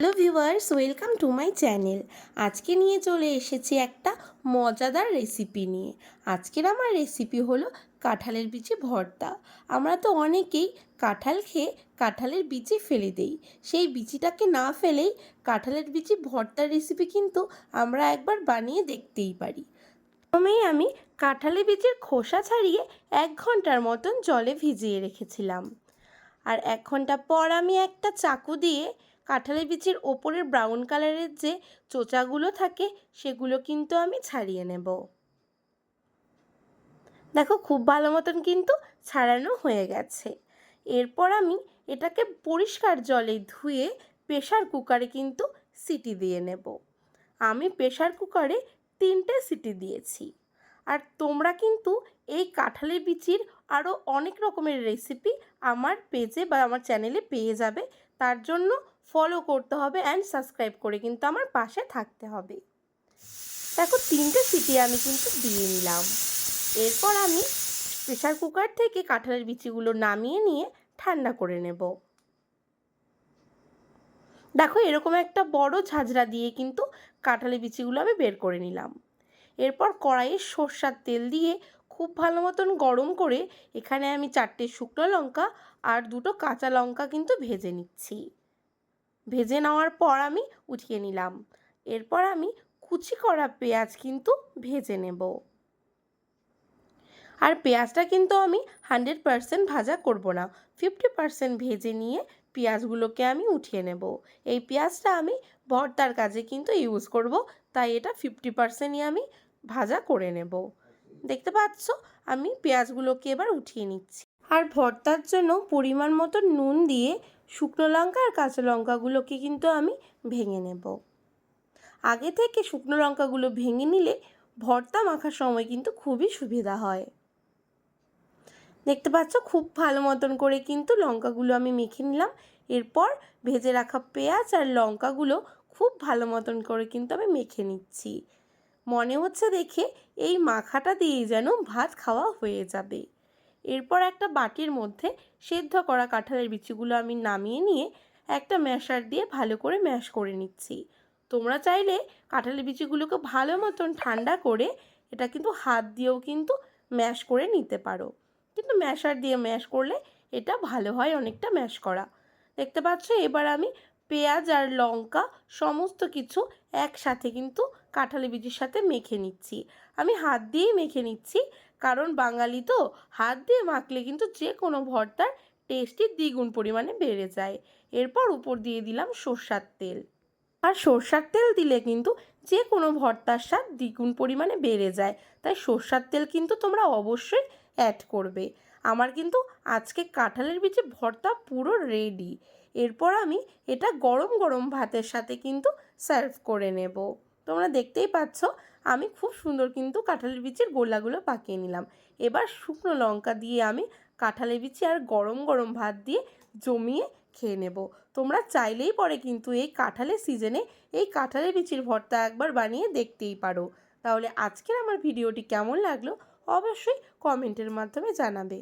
Hello viewers, welcome to my channel. আজকে নিয়ে চলে এসেছি একটা মজাদার রেসিপি নিয়ে। আজকের আমার রেসিপি হলো কাঁঠালের বিচি ভর্তা। আমরা তো অনেকেই কাঁঠাল খেয়ে কাঁঠালের বিচি ফেলে দেই। সেই বিচিটাকে না ফেলেই কাঁঠালের বিচি ভর্তার রেসিপি কিন্তু আমরা একবার বানিয়ে দেখতেই পারি। প্রথমেই আমি কাঁঠালের বীজের খোসা ছাড়িয়ে এক ঘণ্টার মতন জলে ভিজিয়ে রেখেছিলাম। আর এক ঘণ্টা পর আমি একটা চাকু দিয়ে কাঁঠালের বিচির ওপরের ব্রাউন কালারের যে চোচাগুলো থাকে, সেগুলো কিন্তু আমি ছাড়িয়ে নেব। দেখো খুব ভালো মতন কিন্তু ছাড়ানো হয়ে গেছে। এরপর আমি এটাকে পরিষ্কার জলে ধুয়ে প্রেশার কুকারে কিন্তু সিটি দিয়ে নেব। আমি প্রেশার কুকারে তিনটে সিটি দিয়েছি। আর তোমরা কিন্তু এই কাঁঠালের বিচির আরও অনেক রকমের রেসিপি আমার পেজে বা আমার চ্যানেলে পেয়ে যাবে। তার জন্য ফলো করতে হবে অ্যান্ড সাবস্ক্রাইব করে কিন্তু আমার পাশে থাকতে হবে। দেখো, তিনটে সিটি আমি কিন্তু দিয়ে নিলাম। এরপর আমি প্রেশার কুকার থেকে কাঁঠালের বিচিগুলো নামিয়ে নিয়ে ঠান্ডা করে নেব। দেখো, এরকম একটা বড় ঝাঁঝরা দিয়ে কিন্তু কাঁঠালের বিচিগুলো আমি বের করে নিলাম। এরপর কড়াইয়ে সর্ষার তেল দিয়ে খুব ভালো মতন গরম করে এখানে আমি চারটে শুকনো লঙ্কা আর দুটো কাঁচা লঙ্কা কিন্তু ভেজে নিচ্ছি। ভেজে নেওয়ার পর আমি উঠিয়ে নিলাম। এরপর আমি কুচি করা পেঁয়াজ কিন্তু ভেজে নেব। আর পেঁয়াজটা কিন্তু আমি হান্ড্রেড পারসেন্ট ভাজা করব না। ফিফটি পারসেন্ট ভেজে নিয়ে পেঁয়াজগুলোকে আমি উঠিয়ে নেব। এই পেঁয়াজটা আমি ভর্তার কাজে কিন্তু ইউজ করব, তাই এটা ফিফটি পারসেন্টই আমি ভাজা করে নেব। দেখতে পাচ্ছ? আমি পেঁয়াজগুলোকে এবার উঠিয়ে নিচ্ছি। আর ভর্তার জন্য পরিমাণ মতো নুন দিয়ে শুকনো লঙ্কা আর কাঁচা লঙ্কাগুলোকে কিন্তু আমি ভেঙে নেব। আগে থেকে শুকনো লঙ্কাগুলো ভেঙে নিলে ভর্তা মাখার সময় কিন্তু খুবই সুবিধা হয়। দেখতে পাচ্ছ খুব ভালো মতন করে কিন্তু লঙ্কাগুলো আমি মেখে নিলাম। এরপর ভেজে রাখা পেঁয়াজ আর লঙ্কাগুলো খুব ভালো মতন করে কিন্তু আমি মেখে নিচ্ছি। মনে হচ্ছে দেখে এই মাখাটা দিয়ে যেন ভাত খাওয়া হয়ে যাবে। এরপর একটা বাটির মধ্যে সেদ্ধ করা কাঁঠালের বিচিগুলো আমি নামিয়ে নিয়ে একটা ম্যাশার দিয়ে ভালো করে ম্যাশ করে নিচ্ছি। তোমরা চাইলে কাঁঠালের বিচিগুলোকে ভালো মতন ঠান্ডা করে এটা কিন্তু হাত দিয়েও কিন্তু ম্যাশ করে নিতে পারো। কিন্তু ম্যাশার দিয়ে ম্যাশ করলে এটা ভালো হয় অনেকটা ম্যাশ করা। দেখতে পাচ্ছ, এবার আমি পেঁয়াজ আর লঙ্কা সমস্ত কিছু একসাথে কিন্তু কাঁঠালি বীজের সাথে মেখে নিচ্ছি। আমি হাত দিয়েই মেখে নিচ্ছি কারণ বাঙালি তো হাত দিয়ে মাখলে কিন্তু যে কোনো ভর্তার টেস্টই দ্বিগুণ পরিমাণে বেড়ে যায়। এরপর উপর দিয়ে দিলাম সর্ষার তেল। আর সর্ষার তেল দিলে কিন্তু যে কোনো ভর্তার স্বাদ দ্বিগুণ পরিমাণে বেড়ে যায়। তাই সর্ষার তেল কিন্তু তোমরা অবশ্যই অ্যাড করবে। আমার কিন্তু আজকে কাঁঠালের বীজে ভর্তা পুরো রেডি এরপর আমি এটা গরম গরম ভাতের সাথে কিন্তু সার্ভ করে নেব। তোমরা দেখতেই পাচ্ছ, আমি খুব সুন্দর কিন্তু কাঁঠালের বিচির গোলাগুলো পাকিয়ে নিলাম। এবার শুকনো লঙ্কা দিয়ে আমি কাঁঠালের বিচি আর গরম গরম ভাত দিয়ে জমিয়ে খেয়ে নেব। তোমরা চাইলেই পরে কিন্তু এই কাঁঠালের সিজনে এই কাঁঠালের বিচির ভর্তা একবার বানিয়ে দেখতেই পারো। তাহলে আজকের আমার ভিডিওটি কেমন লাগল, অবশ্যই কমেন্টের মাধ্যমে জানাবে।